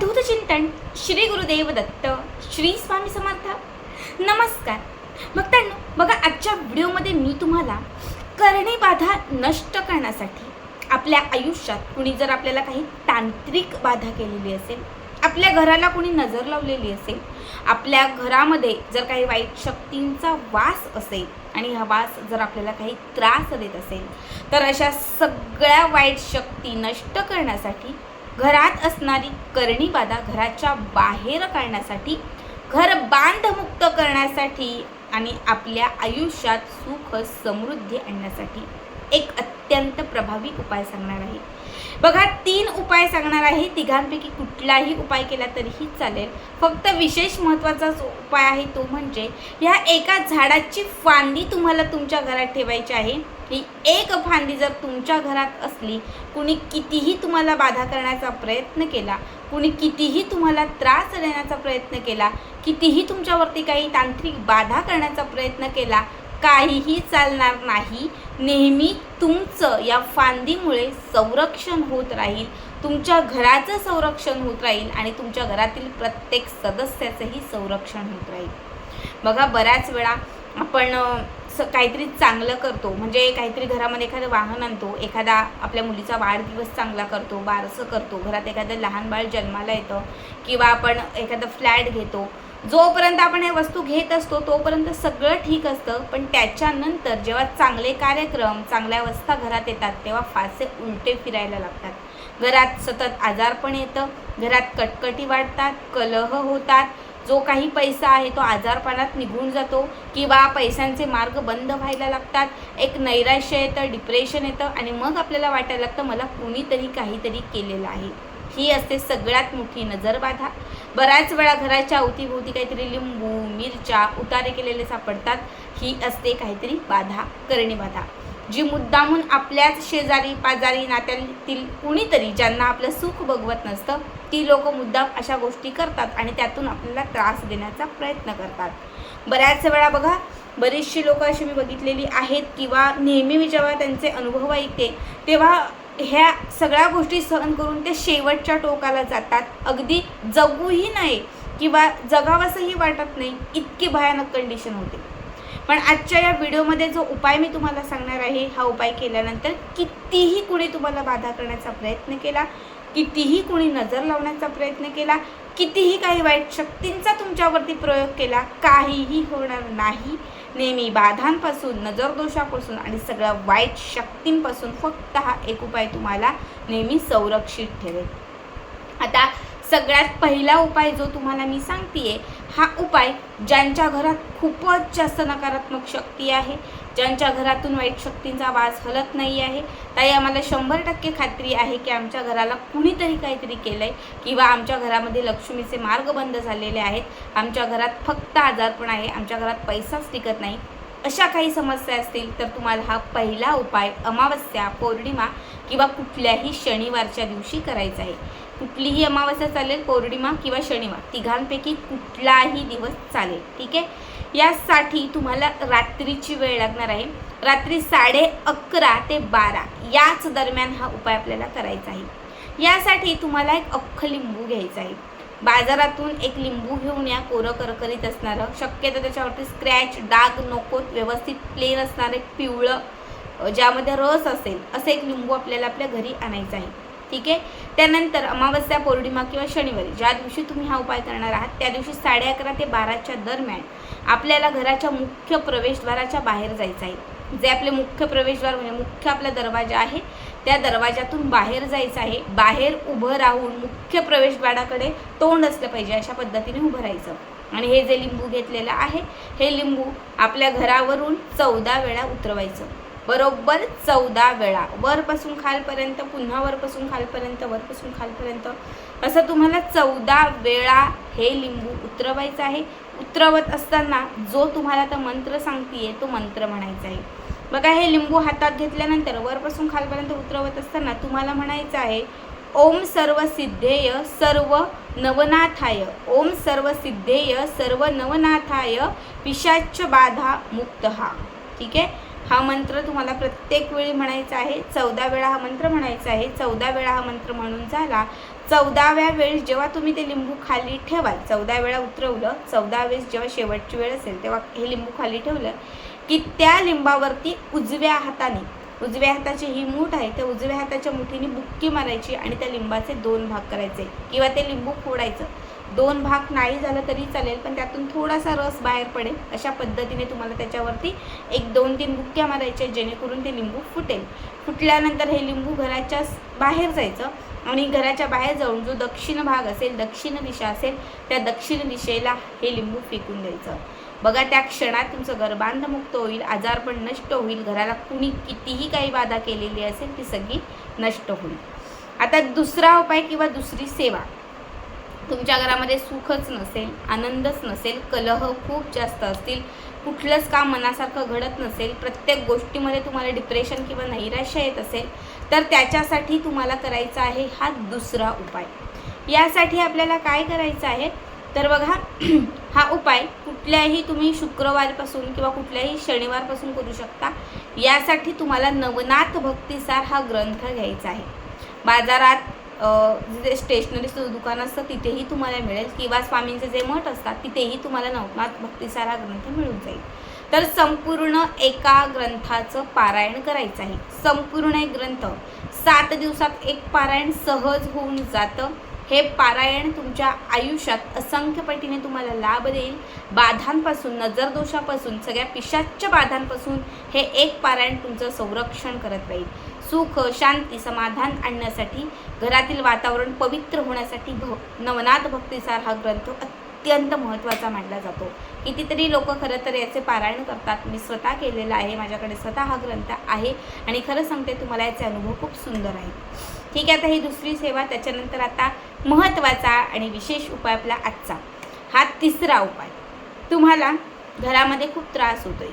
अवधूत चिंतन श्री गुरुदेव दत्त श्री स्वामी समर्थ. नमस्कार. भक्तांनो बघा आजच्या व्हिडिओमध्ये मी तुम्हाला करणे बाधा नष्ट करण्यासाठी आपल्या आयुष्यात कुणी जर आपल्याला काही तांत्रिक बाधा केलेली असेल आपल्या घराला कुणी नजर लावलेली असेल आपल्या घरामध्ये जर काही वाईट शक्तींचा वास असेल आणि हा वास जर आपल्याला काही त्रास देत असेल तर अशा सगळ्या वाईट शक्ती नष्ट करण्यासाठी घरात असणारी करणी बाधा घराच्या बाहेर काढण्यासाठी घर बांधमुक्त करण्यासाठी आणि आपल्या आयुष्यात सुख समृद्धी आणण्यासाठी एक अत्यंत प्रभावी उपाय सांगणार आहे. बघा तीन उपाय सांगणार आहे. तिघांपैकी कुठलाही उपाय केला तरीही चालेल. फक्त विशेष महत्त्वाचा जो उपाय आहे तो म्हणजे ह्या एका झाडाची फांदी तुम्हाला तुमच्या घरात ठेवायची आहे. ही एक फांदी जर तुमच्या घरात असली कुणी कितीही तुम्हाला बाधा करण्याचा प्रयत्न केला कुणी कितीही तुम्हाला त्रास देण्याचा प्रयत्न केला कितीही तुमच्यावरती काही तांत्रिक बाधा करण्याचा प्रयत्न केला काहीही चालणार नाही. नेहमी तुमचं या फांदीमुळे संरक्षण होत राहील. तुमच्या घराचं संरक्षण होत राहील आणि तुमच्या घरातील प्रत्येक सदस्याचंही संरक्षण होत राहील. बघा बऱ्याच वेळा आपण स काहीतरी चांगलं करतो. म्हणजे काहीतरी घरामध्ये एखादं वाहन आणतो. एखादा आपल्या मुलीचा वाढदिवस चांगला करतो बारसं करतो. घरात एखादं लहान बाळ जन्माला येतं. किंवा आपण एखादं फ्लॅट घेतो. जोपर्यंत आपण हे वस्तू घेत असतो तोपर्यंत सगळं ठीक असतं. पण त्याच्यानंतर जेव्हा चांगले कार्यक्रम चांगल्या अवस्था घरात येतात तेव्हा फारसे उलटे फिरायला लागतात. घरात सतत आजारपण येतं घरात कटकटी वाढतात कलह होतात. जो काही पैसा आहे तो आजारपणात निघून जातो किंवा पैशांचे मार्ग बंद व्हायला लागतात. एक नैराश्य येतं डिप्रेशन येतं आणि मग आपल्याला वाटायला लागतं मला कुणीतरी काहीतरी केलेलं आहे. ही असते सगळ्यात मोठी नजरबाधा बऱ्याच वेळा घराच्या अवतीभोवती काहीतरी लिंबू मिरच्या उतारे केलेले सापडतात. ही असते काहीतरी बाधा करणी बाधा. जी मुद्दामून आपल्याच शेजारी पाजारी नात्यातील कुणीतरी ज्यांना आपलं सुख बघवत नसतं ती लोक मुद्दाम अशा गोष्टी करतात आणि त्यातून आपल्याला त्रास देण्याचा प्रयत्न करतात. बऱ्याच वेळा बघा बरीचशी लोक अशी मी बघितलेली आहेत किंवा नेहमी मी जेव्हा त्यांचे अनुभव ऐकते तेव्हा ह्या सगळ्या गोष्टी सहन करून ते शेवटच्या टोकाला जातात. अगदी जगूही नाही किंवा जगावंसंही वाटत नाही इतकी भयानक कंडिशन होते. पण आजच्या या व्हिडिओमध्ये जो उपाय मी तुम्हाला सांगणार आहे हा उपाय केल्यानंतर कितीही कुणी तुम्हाला बाधा करण्याचा प्रयत्न केला कितीही कुणी नजर लावण्याचा प्रयत्न केला कितीही काही वाईट शक्तींचा तुमच्यावरती प्रयोग केला काहीही होणार नाही. नेहमी बाधांपासून नजरदोषापासून आणि सगळ्या वाईट शक्तींपासून फक्त हा एक उपाय तुम्हाला नेहमी संरक्षित ठेवेल. आता सगळ्यात पहिला उपाय जो तुम्हाला मी सांगते हा उपाय ज्यांच्या घरात खूपच जास्त नकारात्मक शक्ती आहे ज्यांच्या घरातून वाईट शक्तींचा वास हलत नाही आहे ताई आम्हाला शंभर टक्के खात्री आहे की आमच्या घराला कुणीतरी काहीतरी केलं आहे किंवा आमच्या घरामध्ये लक्ष्मीचे मार्ग बंद झालेले आहेत आमच्या घरात फक्त आजारपण आहे आमच्या घरात पैसाच टिकत नाही. अशा काही समस्या असतील तर तुम्हाला हा पहिला उपाय अमावस्या पौर्णिमा किंवा कुठल्याही शनिवारच्या दिवशी करायचा आहे. कुठलीही अमावस्या चालेल पौर्णिमा किंवा शनिवार. तिघांपैकी कुठलाही दिवस चालेल ठीक आहे? यासाठी तुम्हाला रात्रीची वेळ लागणार आहे. रात्री साडे अकरा ते बारा याच दरम्यान हा उपाय आपल्याला करायचा आहे. यासाठी तुम्हाला एक अख्खं लिंबू घ्यायचं आहे. बाजारातून एक लिंबू घेऊन या कोरं करकरीत असणारं. शक्यतो त्याच्यावरती स्क्रॅच डाग नकोत व्यवस्थित प्लेन असणारे एक पिवळं ज्यामध्ये रस असेल असं एक लिंबू आपल्याला आपल्या घरी आणायचं आहे. ठीक आहे? त्यानंतर अमावस्या पौर्णिमा किंवा शनिवारी ज्या दिवशी तुम्ही हा उपाय करणार आहात त्या दिवशी साडे अकरा ते बाराच्या दरम्यान आपल्याला घराच्या मुख्य प्रवेशद्वाराच्या बाहेर जायचं आहे. जे आपले मुख्य प्रवेशद्वार म्हणजे मुख्य आपला दरवाजा आहे त्या दरवाजातून बाहेर जायचं आहे. बाहेर उभं राहून मुख्य प्रवेशद्वाराकडे तोंड असलं पाहिजे अशा पद्धतीने उभं राहायचं. आणि हे जे लिंबू घेतलेलं आहे हे लिंबू आपल्या घरावरून चौदा वेळा उतरवायचं. बरोबर चौदा वेळा. वरपासून खालपर्यंत पुन्हा वरपासून खालपर्यंत वरपासून खालपर्यंत. असं तुम्हाला चौदा वेळा हे लिंबू उतरवायचं आहे. उतरवत असताना जो तुम्हाला तर मंत्र सांगतीये तो मंत्र म्हणायचा आहे. बघा हे लिंबू हातात घेतल्यानंतर वरपासून खालपर्यंत उतरवत असताना तुम्हाला म्हणायचं आहे ओम सर्व सिद्धेय सर्व नवनाथाय. ओम सर्व सिद्धेय सर्व नवनाथाय पिशाच बाधा मुक्त. हा ठीक आहे? हा मंत्र तुम्हाला प्रत्येक वेळी म्हणायचा आहे. चौदा वेळा हा मंत्र म्हणायचा आहे. चौदा वेळा हा मंत्र म्हणून झाला. चौदाव्या वेळेस जेव्हा तुम्ही ते लिंबू खाली ठेवाल चौदा वेळा उतरवलं चौदा वेळेस जेव्हा शेवटची वेळ असेल तेव्हा हे लिंबू खाली ठेवलं की त्या लिंबावरती उजव्या हाताने उजव्या हाताची ही मूठ आहे त्या उजव्या हाताच्या मुठीने बुक्की मारायची आणि त्या लिंबाचे दोन भाग करायचे किंवा ते लिंबू फोडायचं. दोन भाग नाही झालं तरी चालेल पण त्यातून थोडासा रस बाहेर पडेल. अशा पद्धतीने तुम्हाला त्याच्यावरती एक दोन तीन बुक्क्या मारायच्या जेणेकरून ते लिंबू फुटेल. फुटल्यानंतर हे लिंबू घराच्या बाहेर जायचं आणि घराच्या बाहेर जाऊन जो दक्षिण भाग असेल दक्षिण दिशा असेल त्या दक्षिण दिशेला हे लिंबू फेकून द्यायचं. बघा त्या क्षणात तुमचं घर मुक्त होईल आजारपण नष्ट होईल घराला कुणी कितीही काही बाधा केलेली असेल ती सगळी नष्ट होईल. आता दुसरा उपाय किंवा दुसरी सेवा. तुमच्या घरामध्ये सुखच नसेल आनंदच नसेल कलह खूप जास्त असतील कुठलंच काम मनासारखं घडत नसेल प्रत्येक गोष्टीमध्ये तुम्हाला डिप्रेशन किंवा नैराश्य येत असेल तर त्याच्यासाठी तुम्हाला करायचा आहे हा दुसरा उपाय. यासाठी आपल्याला काय करायचं आहे? तर बघा हा उपाय कुठल्याही तुम्ही शुक्रवारपासून किंवा कुठल्याही शनिवारपासून करू शकता. यासाठी तुम्हाला नवनाथ भक्तिसार हा ग्रंथ घ्यायचा आहे. बाजारात जिथे स्टेशनरीचं दुकान असतं तिथेही तुम्हाला मिळेल. किंवा स्वामींचे जे मठ असतात तिथेही तुम्हाला नवनाथ भक्तिसार हा ग्रंथ मिळून जाईल. तर संपूर्ण एका ग्रंथाचं पारायण करायचं आहे. संपूर्ण एक ग्रंथ. सात दिवसात एक पारायण सहज होऊन जातं. हे पारायण तुमच्या आयुष्यात असंख्य पटीने तुम्हाला लाभ देईल. बाधांपासून नजरदोषापासून सगळ्या पिशाच्य बाधांपासून हे एक पारायण तुमचं संरक्षण करत राहील. सुख शांती समाधान आणण्यासाठी घरातील वातावरण पवित्र होण्यासाठी भ नवनाथ भक्तिसार हा ग्रंथ अत्यंत महत्त्वाचा मानला जातो. कितीतरी लोक खरं तर याचे पारायण करतात. मी स्वतः केलेलं आहे. माझ्याकडे स्वतः हा ग्रंथ आहे आणि खरं सांगते तुम्हाला याचे अनुभव खूप सुंदर आहेत. ठीक आहे आता ही दुसरी सेवा त्याच्यानंतर आता महत्त्वाचा आणि विशेष उपाय आपला आजचा. हा तिसरा उपाय. तुम्हाला घरामध्ये खूप त्रास होतोय.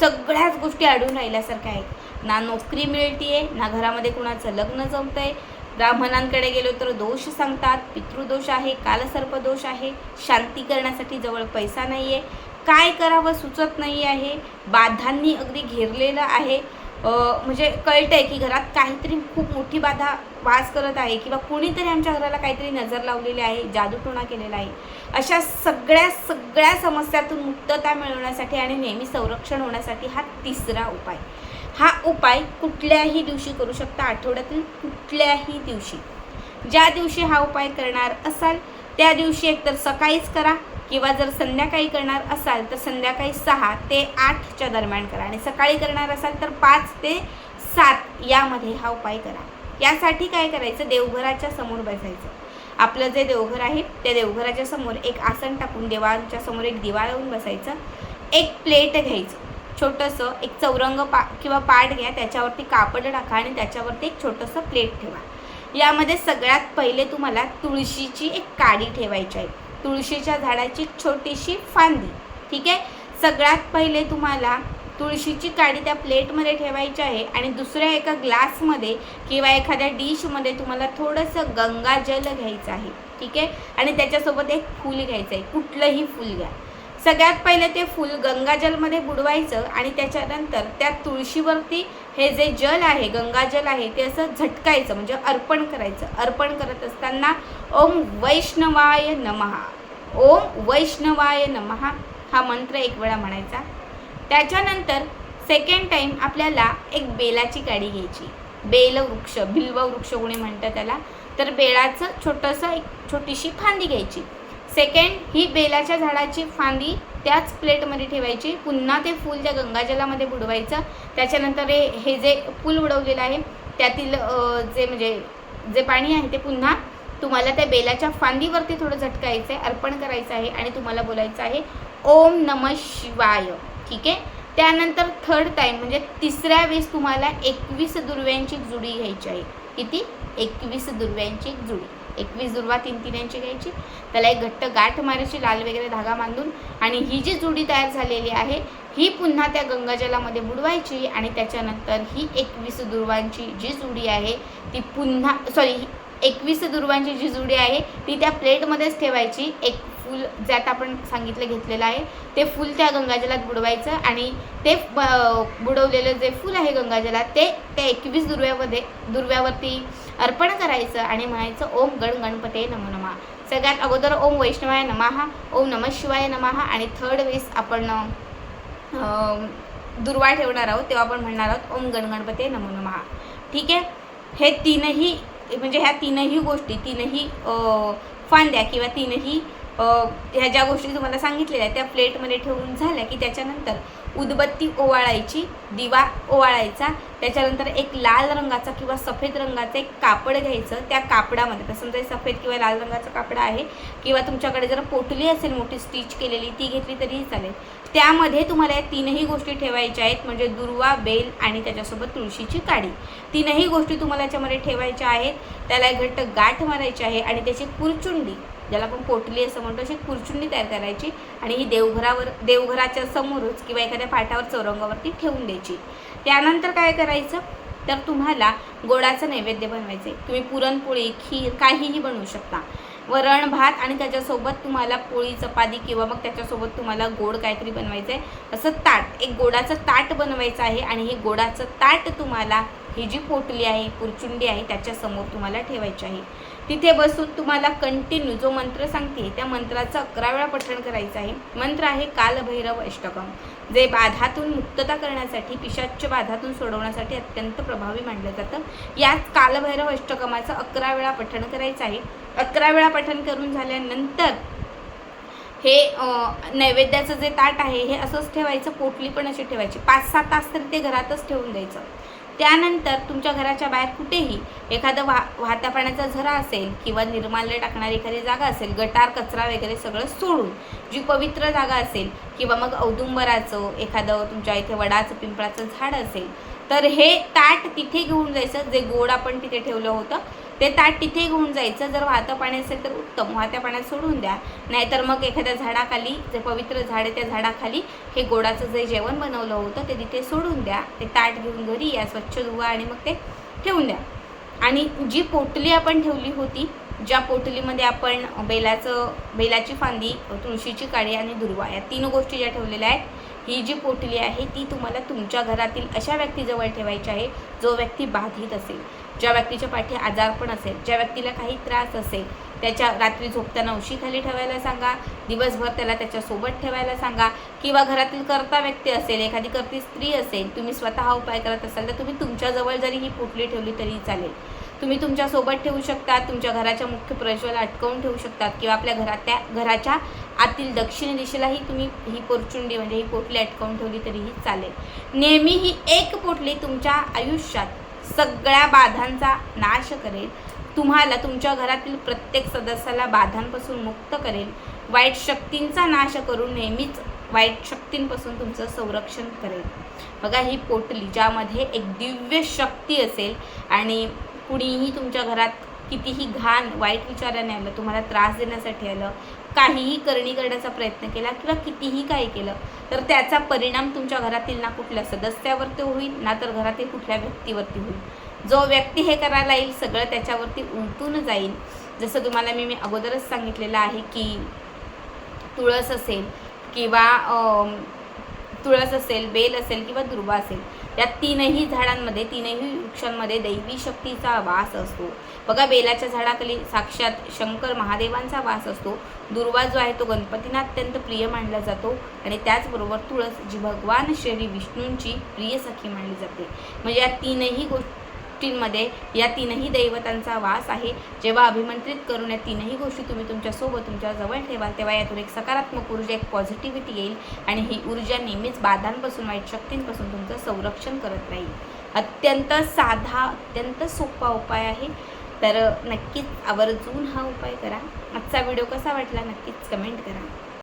सगळ्याच गोष्टी अडून राहिल्यासारख्या आहेत. ना नोकरी मिळतीये ना घरामध्ये कुणाचं लग्न जमतंय. ब्राह्मणांकडे गेलो तर दोष सांगतात पितृदोष आहे कालसर्प दोष आहे शांती करण्यासाठी जवळ पैसा नाही आहे काय करावं सुचत नाही आहे. बाधांनी अगदी घेरलेलं आहे. म्हणजे म्हणजे कळतंय की घरात काहीतरी खूप मोठी बाधा वास करत आहे किंवा कोणीतरी आमच्या घराला काहीतरी नजर लावलेली आहे जादूटोणा केलेला आहे. अशा सगळ्या सगळ्या समस्यातून मुक्तता मिळवण्यासाठी आणि नेहमी संरक्षण होण्यासाठी हा तिसरा उपाय. हा उपाय कुठल्याही दिवशी करू शकता. आठवड्यातील कुठल्याही दिवशी. ज्या दिवशी हा उपाय करणार असाल त्या दिवशी एकतर सकाळीच करा किंवा जर संध्याकाळी करणार असाल तर संध्याकाळी सहा ते आठच्या दरम्यान करा. आणि सकाळी करणार असाल तर पाच ते सात यामध्ये हा उपाय करा. यासाठी काय करायचं? देवघराच्या समोर बसायचं. आपलं जे देवघर आहे त्या देवघराच्या समोर एक आसन टाकून देवाच्या समोर एक दिवा लावून बसायचं. एक प्लेट घ्यायचं. छोटंसं एक चौरंग पा किंवा पाट घ्या त्याच्यावरती कापड टाका आणि त्याच्यावरती एक छोटंसं प्लेट ठेवा. यामध्ये सगळ्यात पहिले तुम्हाला तुळशीची एक काडी ठेवायची आहे. तुळशीच्या झाडाची छोटीशी फांदी ठीक आहे? सगळ्यात पहिले तुम्हाला तुळशीची काडी त्या प्लेटमध्ये ठेवायची आहे आणि दुसऱ्या एका ग्लासमध्ये किंवा एखाद्या डिशमध्ये तुम्हाला थोडंसं गंगाजल घ्यायचं आहे ठीक आहे? आणि त्याच्यासोबत एक फूल घ्यायचं आहे. कुठलंही फूल घ्या. सगळ्यात पहिले ते फूल गंगाजलमध्ये बुडवायचं आणि त्याच्यानंतर त्या तुळशीवरती हे जे जल आहे गंगाजल आहे ते असं झटकायचं म्हणजे अर्पण करायचं. अर्पण करत असताना ओम वैष्णवाय नमहा ओम वैष्णवाय नमहा हा मंत्र एक वेळा म्हणायचा. त्याच्यानंतर सेकंड टाईम आपल्याला एक बेलाची काडी घ्यायची. बेल वृक्ष बिल्व वृक्ष कोणी म्हणतं त्याला. तर बेलाचं छोटंसं एक छोटीशी फांदी घ्यायची. सेकंड ही बेलाच्या झाडाची फांदी त्याच प्लेटमध्ये ठेवायची. पुन्हा ते फूल त्या गंगाजलामध्ये बुडवायचं. त्याच्यानंतर हे हे जे फूल उडवलेलं आहे त्यातील जे म्हणजे जे पाणी आहे ते पुन्हा तुम्हाला त्या बेलाच्या फांदीवरती थोडं झटकायचं आहे अर्पण करायचं आहे आणि तुम्हाला बोलायचं आहे ओम नम शिवाय. ठीक आहे? त्यानंतर थर्ड टाईम म्हणजे तिसऱ्या वेळेस तुम्हाला एकवीस दुर्व्यांची जुडी घ्यायची आहे. किती? एकवीस दुर्व्यांची जुडी. एकवीस दुर्वा तीन तीन यांची घ्यायची. त्याला एक घट्ट गाठ मारायची लाल वगैरे धागा बांधून. आणि ही जी जुडी तयार झालेली आहे ही पुन्हा त्या गंगाजलामध्ये बुडवायची आणि त्याच्यानंतर ही एकवीस दुर्वांची जी जुडी आहे ती पुन्हा सॉरी एकवीस दुर्वांची जी जुडी आहे ती त्या प्लेटमध्येच ठेवायची. एक फूल ज्यात आपण सांगितलं घेतलेलं आहे ते फूल त्या गंगाजलात बुडवायचं आणि ते ब- बुडवलेलं जे फूल आहे गंगाजलात ते त्या एकवीस दुर्व्यामध्ये दुर्व्यावरती अर्पण करायचं आणि म्हणायचं ओम गण गणपते नमो नमः. सगळ्यात अगोदर ओम वैष्णवाय नमहा ओम नमः शिवाय नमहा आणि थर्ड वेस आपण दुर्वा ठेवणार आहोत तेव्हा आपण म्हणणार आहोत ओम गण गणपते नमो नमः. ठीक आहे? हे तीनही म्हणजे ह्या तीनही गोष्टी तीनही फांद्या किंवा तीनही ह्या ज्या गोष्टी तुम्हाला सांगितलेल्या आहेत त्या प्लेटमध्ये ठेवून झाल्या की त्याच्यानंतर उदबत्ती ओवाळायची दिवा ओवाळायचा त्याच्यानंतर एक लाल रंगाचा किंवा सफेद रंगाचं एक कापड घ्यायचं त्या कापडामध्ये. तर समजा सफेद किंवा लाल रंगाचं कापड आहे किंवा तुमच्याकडे जर पोटली असेल मोठी स्टिच केलेली ती घेतली तरीही चालेल. त्यामध्ये तुम्हाला या तीनही गोष्टी ठेवायच्या आहेत म्हणजे दुर्वा बेल आणि त्याच्यासोबत तुळशीची काडी. तीनही गोष्टी तुम्हाला याच्यामध्ये ठेवायच्या आहेत त्याला एक घट्ट गाठ मारायची आहे आणि त्याची कुरचुंडी. ज्याला आपण पोटली असं म्हणतो अशी कुरचुंडी तयार करायची आणि ही देवघरावर देवघराच्या समोरच किंवा एखाद्या पाठावर चौरंगावरती ठेवून द्यायची. त्यानंतर काय करायचं? तर तुम्हाला गोडाचं नैवेद्य बनवायचं आहे. तुम्ही पुरणपोळी खीर काहीही बनवू शकता. वरण भात आणि त्याच्यासोबत तुम्हाला पोळी चपाती किंवा मग त्याच्यासोबत तुम्हाला गोड काहीतरी बनवायचं आहे. असं ताट एक गोडाचं ताट बनवायचं आहे आणि हे गोडाचं ताट तुम्हाला ही जी पोटली आहे पुरचुंडी आहे त्याच्यासमोर तुम्हाला ठेवायची आहे. तिथे बसून तुम्हाला कंटिन्यू जो मंत्र सांगते त्या मंत्राचं अकरा वेळा पठण करायचं आहे. मंत्र आहे कालभैरव अष्टकम जे बाधातून मुक्तता करण्यासाठी पिशाच्य बाधातून सोडवण्यासाठी अत्यंत प्रभावी मानलं जातं. याच कालभैरव अष्टकमाचं अकरा वेळा पठण करायचं आहे. अकरा वेळा पठण करून झाल्यानंतर हे नैवेद्याचं जे ताट आहे हे असंच ठेवायचं पोटली पण अशी ठेवायची. पाच सहा तास तरी ते घरातच ठेवून द्यायचं. त्यानंतर तुमच्या घराच्या बाहेर कुठेही एखादं वा वाहत्या पाण्याचा झरा असेल किंवा निर्माल्य टाकणारी एखादी जागा असेल गटार कचरा वगैरे सगळं सोडून जी पवित्र जागा असेल किंवा मग औदुंबराचं एखादं तुमच्या इथे वडाचं पिंपळाचं झाड असेल तर हे ताट तिथे घेऊन जायचं जे गोड आपण तिथे ठेवलं होतं. ते ताट तिथे घेऊन जायचं. जर वाहतं पाणी असेल तर उत्तम. वाहत्या पाण्यात सोडून द्या. नाहीतर मग एखाद्या झाडाखाली जे पवित्र झाड आहे त्या झाडाखाली हे गोडाचं जे जेवण बनवलं होतं ते तिथे सोडून द्या. ते ताट घेऊन घरी या स्वच्छ धुवा आणि मग ते ठेवून द्या. आणि जी पोटली आपण ठेवली होती ज्या पोटलीमध्ये आपण बेलाचं बेलाची फांदी तुळशीची काळी आणि दुर्वा या तीन गोष्टी ज्या ठेवलेल्या आहेत ही जी पोटली आहे ती तुम्हाला तुमच्या घरातील अशा व्यक्तीजवळ ठेवायची आहे जो व्यक्ती बाधित असेल. ज्या व्यक्तीच्या पाठी आजारपण असेल ज्या व्यक्तीला काही त्रास असेल त्याच्या रात्री झोपताना उशीखाली ठेवायला सांगा दिवसभर त्याला त्याच्यासोबत ठेवायला सांगा किंवा घरातील कर्ता व्यक्ती असेल एखादी कर्ती स्त्री असेल तुम्ही स्वतः उपाय करत असाल तर तुम्ही तुमच्याजवळ जरी ही पोटली ठेवली तरी चालेल. तुम्ही तुमच्यासोबत ठेवू शकता तुमच्या घराच्या मुख्य प्रवेशाला अटकवून ठेवू शकतात किंवा आपल्या घरात त्या घराच्या आतील दक्षिण दिशेलाही तुम्ही ही पोरचुंडी म्हणजे ही पोटली अटकवून ठेवली तरीही चालेल. नेहमी ही एक पोटली तुमच्या आयुष्यात सगळ्या बाधांचा नाश करेल. तुम्हाला तुमच्या घरातील प्रत्येक सदस्याला बाधांपासून मुक्त करेल. वाईट शक्तींचा नाश करून नेहमीच वाईट शक्तींपासून तुमचं संरक्षण करेल. बघा ही पोटली ज्यामध्ये एक दिव्य शक्ती असेल आणि कुणीही तुमच्या घरात कितीही घाण वाईट विचाराने आलं तुम्हाला त्रास देण्यासाठी आलं काहीही करणी करण्याचा प्रयत्न केला किंवा कितीही काही केलं तर त्याचा परिणाम तुमच्या घरातील ना कुठल्या सदस्यावरती होईल ना तर घरातील कुठल्या व्यक्तीवरती होईल. जो व्यक्ती हे करायला येईल सगळं त्याच्यावरती उमटून जाईल. जसं तुम्हाला मी मी अगोदरच सांगितलेलं आहे की तुळस असेल किंवा तुळस असेल बेल असेल किंवा दुर्वा असेल या तीनही झाडांमध्ये तीनही वृक्षांमध्ये दैवी शक्तीचा वास असतो. बघा बेलाच्या झाडाखाली साक्षात शंकर महादेवांचा वास असतो. दुर्वा जो आहे तो गणपतींना अत्यंत प्रिय मानला जातो आणि त्याचबरोबर तुळस जी भगवान श्री विष्णूंची प्रिय सखी मानली जाते. म्हणजे या तीनही गोष्टींमध्ये या तीनही दैवतांचा वास आहे. जेव्हा अभिमंत्रित करून या तीनही गोष्टी तुम्ही तुमच्यासोबत तुमच्या जवळ ठेवाल तेव्हा यातून एक सकारात्मक ऊर्जा एक पॉझिटिव्हिटी येईल आणि ही ऊर्जा नेहमीच बाधांपासून वाईट शक्तींपासून तुमचं संरक्षण करत राहील. अत्यंत साधा अत्यंत सोपा उपाय आहे. तर नक्कीच आवर्जून हा उपाय करा. आजचा व्हिडिओ कसा वाटला नक्कीच कमेंट करा.